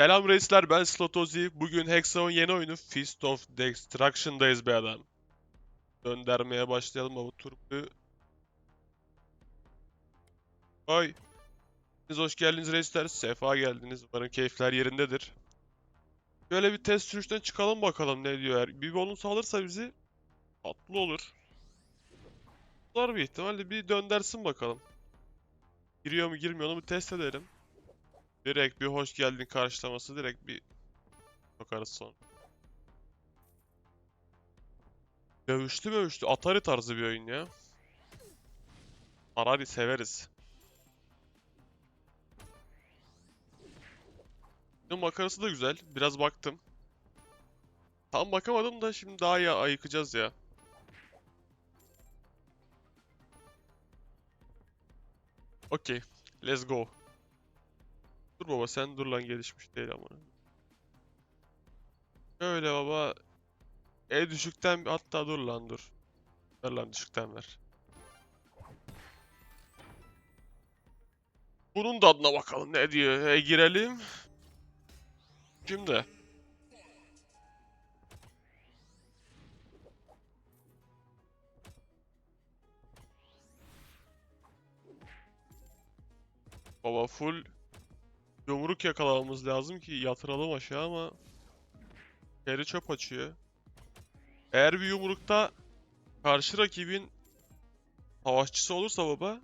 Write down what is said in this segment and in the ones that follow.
Selam reisler ben Slotozi. Bugün Hexagon yeni oyunu Feast of Destruction'dayız be adam. Göndermeye başlayalım ama bu turbu. Ay. Siz hoş geldiniz reisler. Sefa geldiniz. Umarım keyifler yerindedir. Şöyle bir test sürüşten çıkalım bakalım ne diyor. Bir bonus alırsa bizi tatlı olur. Zor bir ihtimalle bir döndersin bakalım. Giriyor mu girmiyor mu test edelim. Direkt bir hoş geldin karşılaması direkt bir bakarız sonra. Dövüşlü dövüşlü Atari tarzı bir oyun ya. Atari severiz. Bunun makarası da güzel. Biraz baktım. Tam bakamadım da şimdi daha iyi ayıkacağız ya. Okey. Let's go. Dur baba sen dur lan gelişmiş değil ama. Öyle baba. E düşükten hatta dur lan dur. Ver lan düşükten ver. Bunun da adına bakalım ne diyor. E girelim. Şimdi. Baba full yumruk yakalamamız lazım ki yatıralım aşağı ama yeri çöp açıyor. Eğer bir yumrukta karşı rakibin savaşçısı olursa baba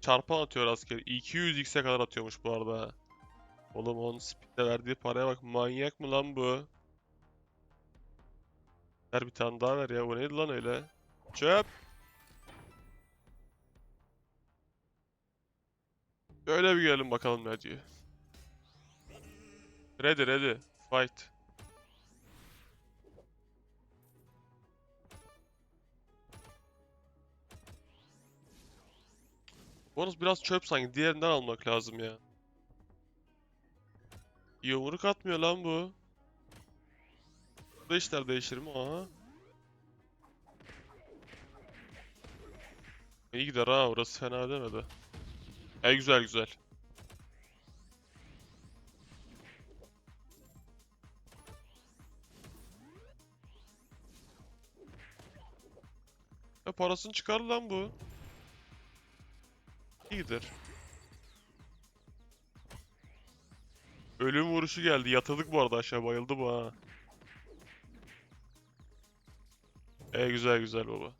çarpan atıyor asker. 200x'e kadar atıyormuş bu arada. Oğlum onun speed'e verdiği paraya bak manyak mı lan bu? Ver bir tane daha ver ya. O neydi lan öyle? Çöp. Öyle bir gelelim bakalım ne diyor. Ready ready. Fight. Bonus biraz çöp sanki. Diğerinden almak lazım ya. Yumruk atmıyor lan bu. Burada işler değişir mi? Aha. İyi gider ha. Orası fena demedi. E güzel güzel. E parasını çıkar lan bu. İyidir. Ölüm vuruşu geldi. Yatırdık bu arada aşağı. Bayıldı bu ha. E güzel güzel baba.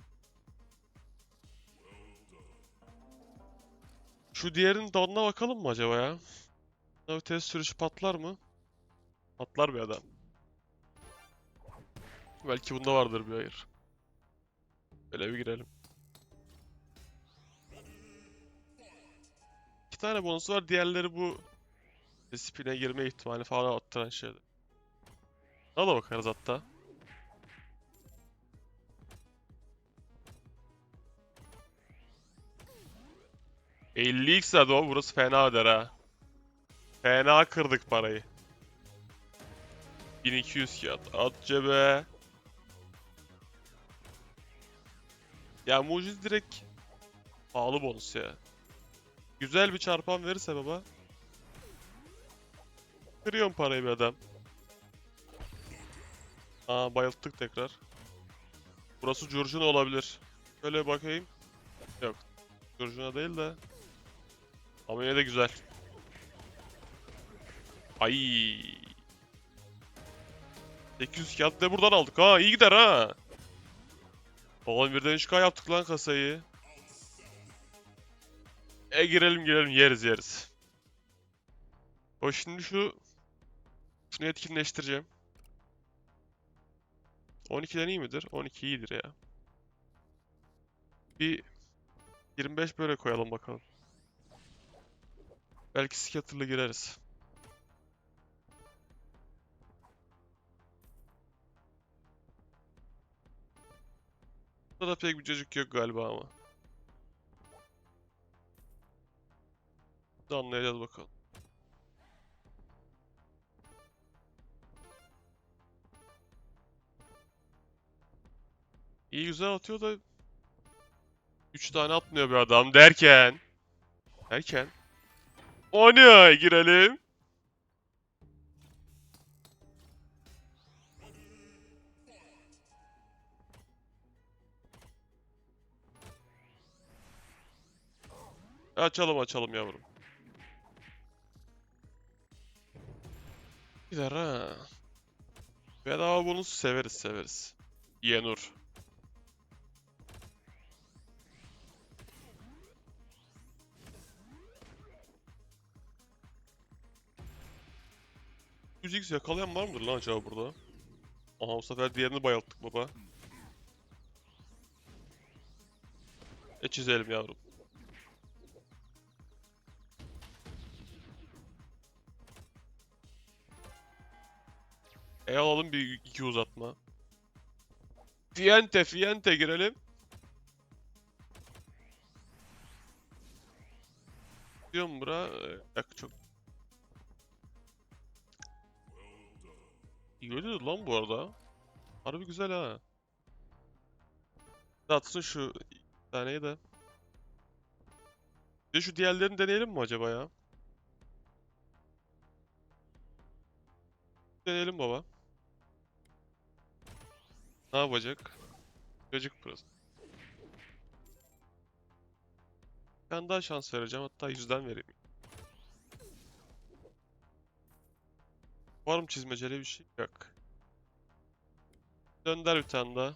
Şu diğerinin donuna bakalım mı acaba ya? Bir test sürüşü patlar mı? Patlar bir adam. Belki bunda vardır bir hayır. Böyle bir girelim. İki tane bonus var. Diğerleri bu spin'e girme ihtimali falan attıran şeyler. Ona da bakarız hatta. x verdi o. Burası fena öder ha. Fena kırdık parayı. 1200 kağıt. At cebe. Ya mucize direkt pahalı bonus ya. Güzel bir çarpan verirse baba. Kırıyorum parayı bir adam. Aa bayılttık tekrar. Burası curcuna olabilir. Şöyle bakayım. Yok. Curcuna değil de. Ama yine de güzel. Ay. 800 kağıt da buradan aldık ha. iyi gider ha. Oğlum birden 3K yaptık lan kasayı. E girelim girelim yeriz yeriz. O şimdi şu şunu etkinleştireceğim. 12'den iyi midir? 12 iyidir ya. Bir 25 böyle koyalım bakalım. Belki scatter'la gireriz. Pek bir cacık yok galiba ama. Anlayacağız bakalım. İyi güzel atıyor da 3 tane atmıyor bir adam derken derken o girelim. Açalım açalım yavrum. Gider ha. Bedava bonus severiz severiz. Yenur. Müzik yakalayan var mıdır lan acaba burada? Aha bu sefer diğerini bayılttık baba. E çizelim yavrum. E alalım bir iki uzatma. Fiente, Fiente girelim. Diyor mu bura? Yak çok. İyi oynadı lan bu arada. Harbi güzel ha. Atsın şu taneyi de. Bir de şu diğerlerini deneyelim mi acaba ya? Deneyelim baba. Ne yapacak? Gıcık burası. Tane daha şans vereceğim. Hatta yüzden vereyim. Var mı çizmeceli bir şey? Yok. Dönder bir tane daha.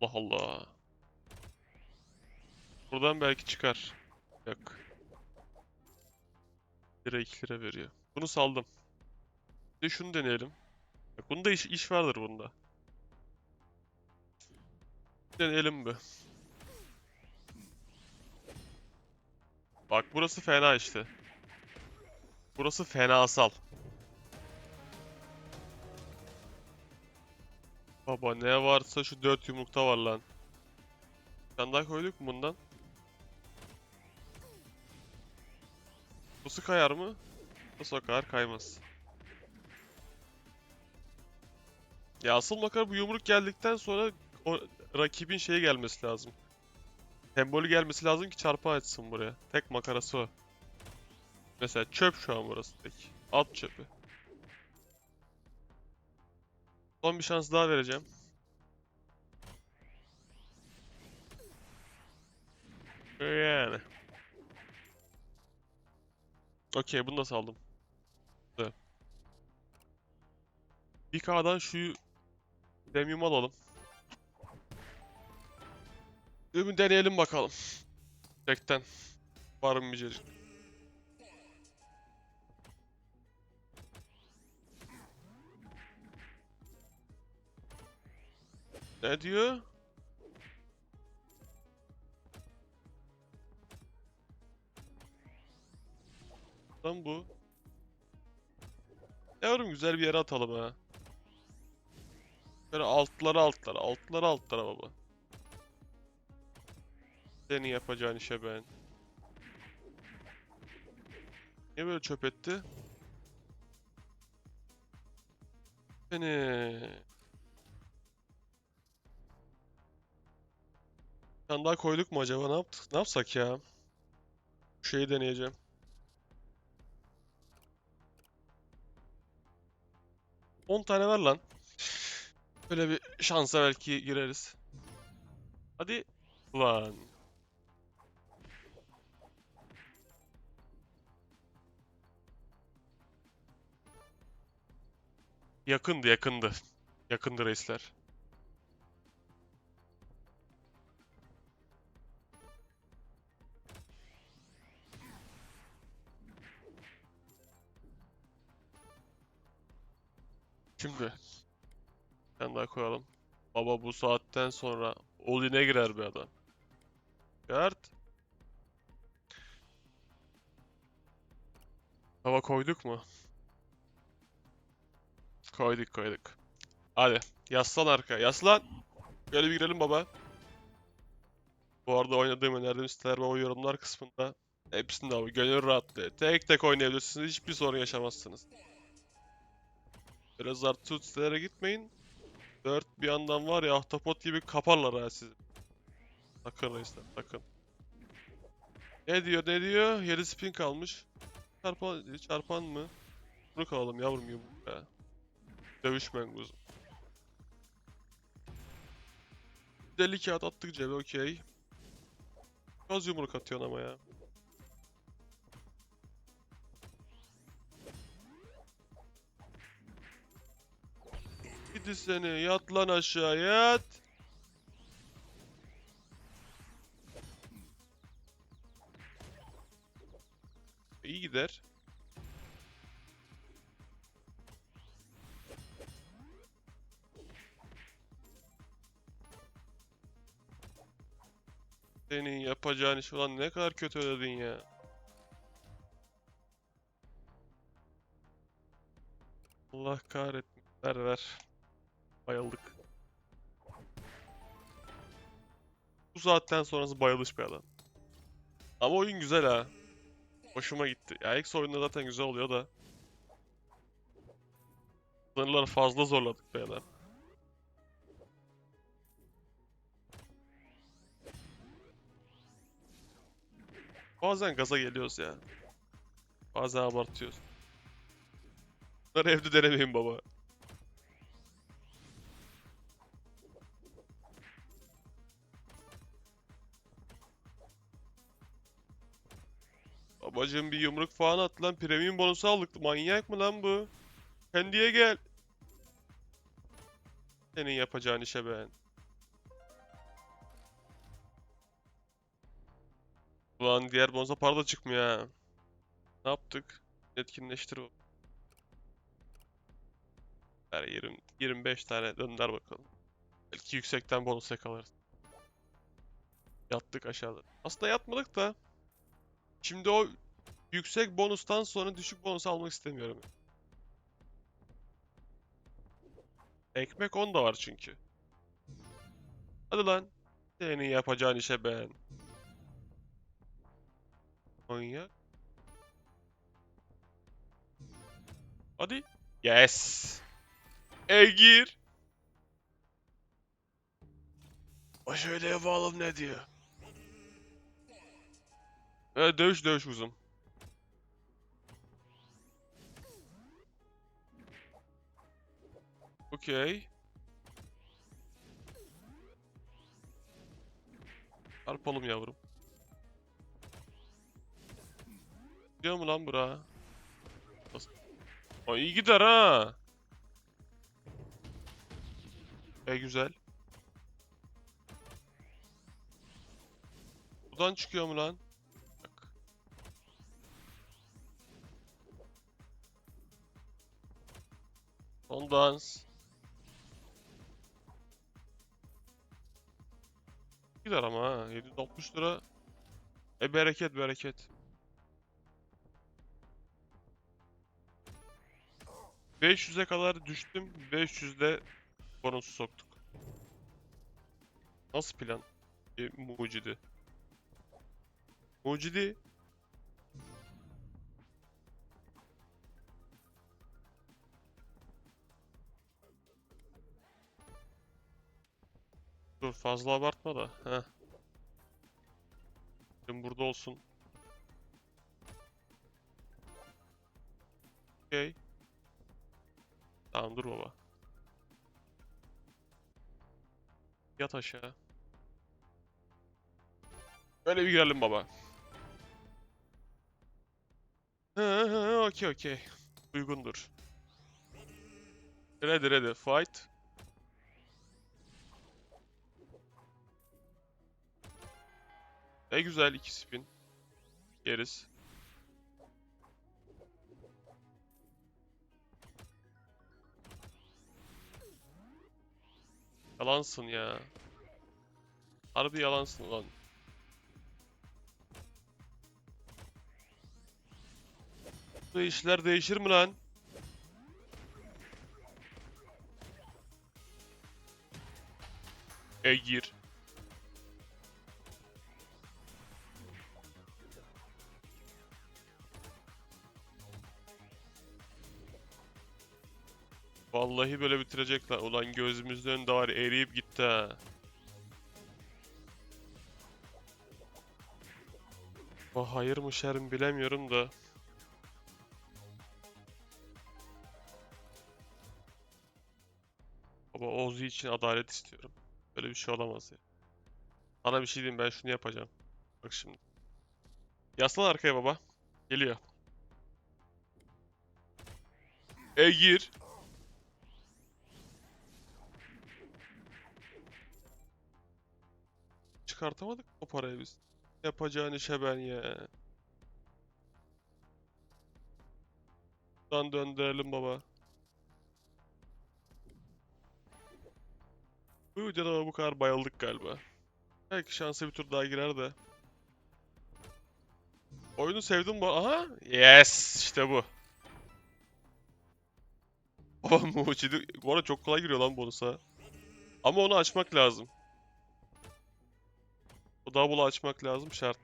Allah Allah. Buradan belki çıkar. Yok. Lira 2 lira veriyor. Bunu saldım. De şunu deneyelim. Bak bunda iş, iş vardır bunda. Deneyelim bir. Bak burası fena işte. Burası fenasal. Baba ne varsa şu dört yumrukta var lan. Daha koyduk mu bundan? Bu kayar mı? Bu sokar kaymaz. Ya asıl makara bu yumruk geldikten sonra o rakibin şeyi gelmesi lazım. Sembolü gelmesi lazım ki çarpı açsın buraya. Tek makarası o. Mesela çöp şu an burası tek. At çöpü. Son bir şans daha vereceğim. Yani. Okey bunu da saldım. Evet. 1K'dan şu premium alalım. Bir deneyelim bakalım. Tekten. Var mı cacık? Ne diyor? Lan bu. Yavrum güzel bir yere atalım ha. Böyle altlara altlara, altlara altlara baba. Senin yapacağın işe ben. Niye böyle çöp etti? Seni. Bir daha koyduk mu acaba? Ne yaptık? Ne yapsak ya? Bu şeyi deneyeceğim. On tane var lan. Böyle bir şansa belki gireriz. Hadi. Ulan. Yakındı yakındı. Yakındı reisler. Şimdi. Bir daha koyalım. Baba bu saatten sonra Olin'e girer bir adam. Gert. Hava koyduk mu? Koyduk koyduk. Hadi yaslan arka yaslan. Böyle bir girelim baba. Bu arada oynadığım önerdiğim siteler o yorumlar kısmında hepsinde abi gönül rahatlığı. Tek tek oynayabilirsiniz hiçbir sorun yaşamazsınız. Biraz artı sitelere gitmeyin. Dört bir yandan var ya ahtapot gibi kaparlar ha sizi. Sakın reisler sakın. Ne diyor ne diyor? 7 spin kalmış. Çarpan, çarpan mı? Bunu kalalım yavrum yumruk ya. Dövüş menguzum. Deli kağıt attık cebe okey. Az yumruk atıyorsun ama ya. Gidi seni yat lan aşağı yat. İyi gider. Senin yapacağın iş ulan ne kadar kötü ödedin ya. Allah kahretsin. Ver ver. Bayıldık. Bu saatten sonrası bayılış bir adam. Ama oyun güzel ha. Hoşuma gitti. Ya X oyunda zaten güzel oluyor da. Sınırları fazla zorladık beyler. Bazen gaza geliyoruz ya. Bazen abartıyoruz. Bunları evde denemeyin baba. Babacım bir yumruk falan at lan. Premium bonusu aldık. Manyak mı lan bu? Kendiye gel. Senin yapacağın işe ben. Ulan diğer bonusa para da çıkmıyor ha. Ne yaptık? Etkinleştir o. Ver 20, 25 tane dönder bakalım. Belki yüksekten bonus yakalarız. Yattık aşağıda. Aslında yatmadık da. Şimdi o yüksek bonustan sonra düşük bonus almak istemiyorum. Ekmek 10 da var çünkü. Hadi lan. Senin yapacağın işe ben. Manyak. Hadi. Yes. E gir. O şöyle yapalım ne diyor. Evet dövüş dövüş uzun. Okey. Çarpalım yavrum. Gidiyor mu lan bura? Ay iyi gider ha. E güzel. Buradan çıkıyor mu lan? Son dans. Gider ama ha. 760 lira. E bereket bereket. 500'e kadar düştüm. 500'de bonusu soktuk. Nasıl plan? Bir mucidi. Mucidi. Dur fazla abartma da. Heh. Şimdi burada olsun. Okey. Tamam dur baba. Yat aşağı. Böyle bir girelim baba. Okey okey. Uygundur. Ready ready fight. Ne güzel iki spin. Yeriz. Yalansın ya. Harbi yalansın lan. Bu işler değişir mi lan? E gir. Vallahi böyle bitirecekler. Ulan gözümüzün önünde var eriyip gitti ha. O hayır mı şer mi bilemiyorum da. Baba Ozzy için adalet istiyorum. Böyle bir şey olamaz ya. Sana bir şey diyeyim ben şunu yapacağım. Bak şimdi. Yaslan arkaya baba. Geliyor. E gir. Çıkartamadık o parayı biz. Yapacağın işe ben ya. Buradan döndürelim baba. Bu videoda bu kadar bayıldık galiba. Belki şansa bir tur daha girer de. Oyunu sevdim bu. Aha! Yes! işte bu. Oh mucidi. Bu arada çok kolay giriyor lan bonusa. Ama onu açmak lazım. O double'ı açmak lazım şart.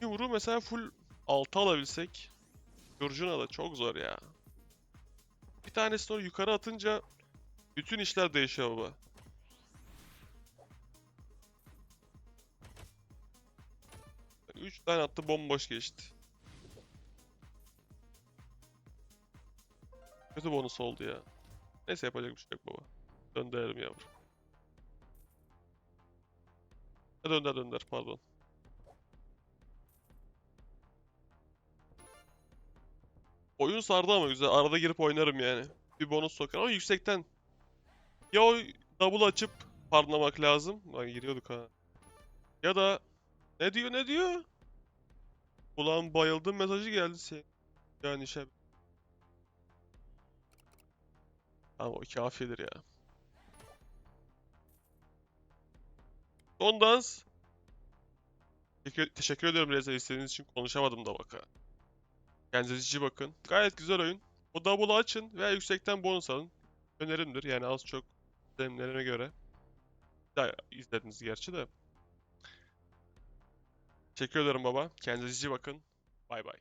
Yumruğu mesela full 6 alabilsek. Curcuna da çok zor ya. Bir tanesini o yukarı atınca bütün işler değişiyor baba. Üç tane attı bomboş geçti. Kötü bonus oldu ya. Neyse yapacak bir şey yok baba. Döndürelim yavrum. Ha, Dönder dönder pardon. Oyun sardı ama güzel. Arada girip oynarım yani. Bir bonus sokar ama yüksekten. Ya o double açıp parlamak lazım. Lan giriyorduk ha. Ya da ne diyor ne diyor? Ulan bayıldım mesajı geldi. Yani şey. Ama o kafidir ya. Son dans. Teşekkür, teşekkür ederim Reza istediğiniz için konuşamadım da baka. Kendinize iyi bakın. Gayet güzel oyun. O double'ı açın veya yüksekten bonus alın. Önerimdir yani az çok izlenimlerime göre. Daha izlediniz gerçi de. Teşekkür ederim baba. Kendinize iyi bakın. Bay bay.